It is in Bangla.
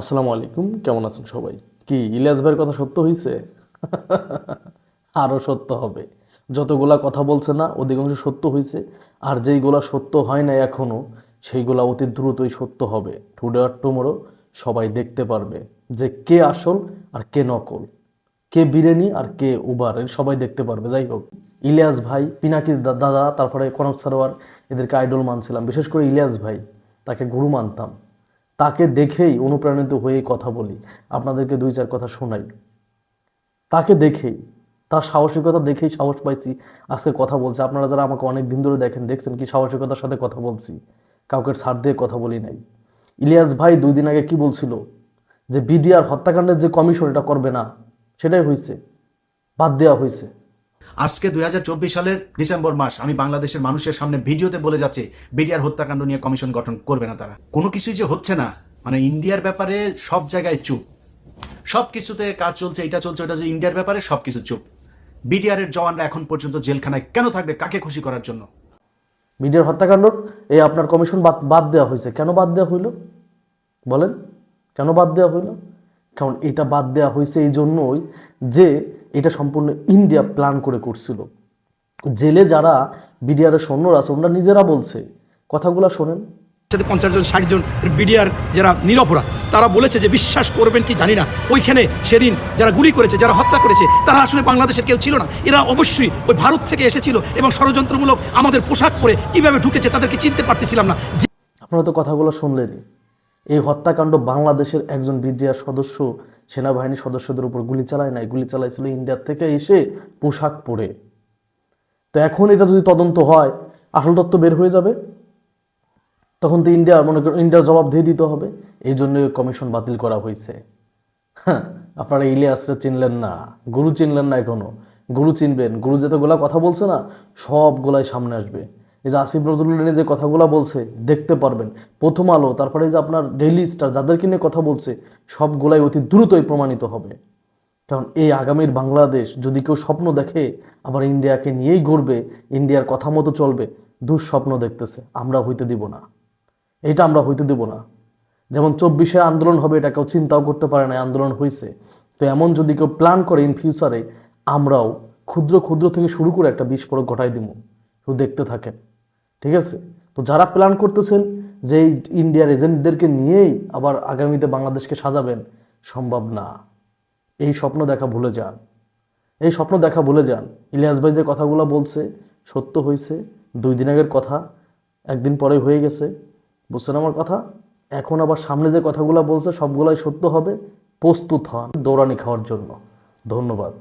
আসসালামু আলাইকুম, কেমন আছেন সবাই? কি, ইলিয়াস ভাইয়ের কথা সত্য হয়েছে আরও সত্য হবে। যতগুলা কথা বলছে না, অধিকাংশ সত্য হয়েছে আর যেইগুলা সত্য হয় না এখনও সেইগুলা অতি দ্রুতই সত্য হবে। টুডে আর টুমোরো সবাই দেখতে পারবে যে কে আসল আর কে নকল। কে বিরিয়ানি আর কে উবার সবাই দেখতে পারবে। যাই হোক, ইলিয়াস ভাই, পিনাকি দাদা, তারপরে কনক সারোয়ার, এদেরকে আইডল মানছিলাম। বিশেষ করে ইলিয়াস ভাই, তাকে গুরু মানতাম। তাকে দেখেই অনুপ্রাণিত হয়ে কথা বলি। আপনাদেরকে দুই চার কথা শোনাই। তাকে দেখেই, তার সাহসিকতা দেখেই সাহস পাইছি আজকে কথা বলছে। আপনারা যারা আমাকে অনেক দিন ধরে দেখেন, দেখছেন কি সাহসিকতার সাথে কথা বলছি। কাউকে ছাড় দিয়ে কথা বলি নাই। ইলিয়াস ভাই দুই দিন আগে কি বলছিল? যে বিডিআর হত্যাকাণ্ডের যে কমিশন এটা করবে না, সেটাই হয়েছে বাদ দেওয়া হয়েছে আজকে দুই সালের ডিসেম্বর মাস, আমি বাংলাদেশের মানুষের সামনে ভিডিওতে বলে যাচ্ছি, বিডিআর হত্যাকাণ্ড নিয়ে কমিশন গঠন করবে না তারা। কোনো কিছুই যে হচ্ছে না মানে ইন্ডিয়ার ব্যাপারে সব জায়গায় চুপ। সব কিছুতে কাজ চলছে, এটা চলছে, ওটা যে ইন্ডিয়ার ব্যাপারে সবকিছু চুপ। বিডিআর এর জওয়ানরা এখন পর্যন্ত জেলখানায় কেন থাকবে, কাকে খুশি করার জন্য? মিডিয়ার হত্যাকাণ্ড, এই আপনার কমিশন বাদ বাদ দেওয়া হয়েছে। কেন বাদ দেওয়া হইল? বলেন, কেন বাদ দেওয়া হইল? কারণ এটা বাদ দেওয়া হয়েছে এই জন্যই যে এটা সম্পূর্ণ ইন্ডিয়া প্ল্যান করে করছিল। জেলে যারা বিডিআরের সৈন্যরা আছে ওনারা নিজেরা বলছে। কথাগুলো শোনেন। সাথে পঞ্চাশ জন ষাট জন বিডিআর যারা নিরপরাধ তারা বলেছে যে বিশ্বাস করবেন কি জানি না। ওইখানে সেদিন যারা গুলি করেছে যারা হত্যা করেছে তারা আসলে বাংলাদেশের কেউ ছিল না। এরা অবশ্যই ওই ভারত থেকে এসেছিল এবং ষড়যন্ত্রমূলক আমাদের পোশাক পরে কীভাবে ঢুকেছে তাদেরকে চিনতে পারতেছিলাম না। আপনারা তো কথাগুলো শুনলেনই। এই হত্যাকাণ্ড বাংলাদেশের একজন বিডিআর সদস্য, সেনাবাহিনীর সদস্যদের উপর গুলি চালায় নাই। গুলি চালাইছিল ইন্ডিয়ার থেকে এসে পোশাক পরে। তো এখন এটা যদি তদন্ত হয়, আসল তত্ত্ব বের হয়ে যাবে। তখন তো ইন্ডিয়া, মনে করুন ইন্ডিয়ার জবাব দিয়ে দিতে হবে। এই জন্য কমিশন বাতিল করা হয়েছে। হ্যাঁ আপনারা ইলিয়াসরা চিনলেন না। গুরু চিনলেন না এখনও। গুরু চিনবেন। গুরু যেতগুলা কথা বলছে না সবগুলাই সামনে আসবে। এই যে আসিফ নজরুল যে কথাগুলো বলছে, দেখতে পারবেন। প্রথম আলো, তারপরে যে আপনার ডেইলি স্টার যাদেরকে নিয়ে কথা বলছে, সবগুলাই অতি দ্রুতই প্রমাণিত হবে। কারণ এই আগামীর বাংলাদেশ, যদি কেউ স্বপ্ন দেখে, আবার ইন্ডিয়াকে নিয়েই গড়বে, ইন্ডিয়ার কথা মতো চলবে, দুঃস্বপ্ন দেখতেছে। আমরা হইতে দিব না। এটা আমরা হইতে দেব না। যেমন চব্বিশে আন্দোলন হবে, এটা কেউ চিন্তাও করতে পারে না আন্দোলন হয়েছে তো এমন যদি কেউ প্ল্যান করে ইন ফিউচারে আমরাও ক্ষুদ্র ক্ষুদ্র থেকে শুরু করে একটা বিস্ফোরক ঘটাই দিব শুধু দেখতে থাকেন। ঠিক আছে? তো যারা প্ল্যান করতেছেন যে ইন্ডিয়ার এজেন্টদেরকে নিয়েই আবার আগামীতে বাংলাদেশকে সাজাবেন, সম্ভব না। এই স্বপ্ন দেখা ভুলে যান। এই স্বপ্ন দেখা ভুলে যান। ইলিয়াস ভাই যে কথাগুলো বলছে, সত্য হয়েছে দুই দিন আগের কথা, একদিন পরে হয়ে গেছে। বুঝছেন আমার কথা? এখন আবার সামনে যে কথাগুলো বলছে, সবগুলাই সত্য হবে। প্রস্তুত হন দৌড়ানি খাওয়ার জন্য। ধন্যবাদ।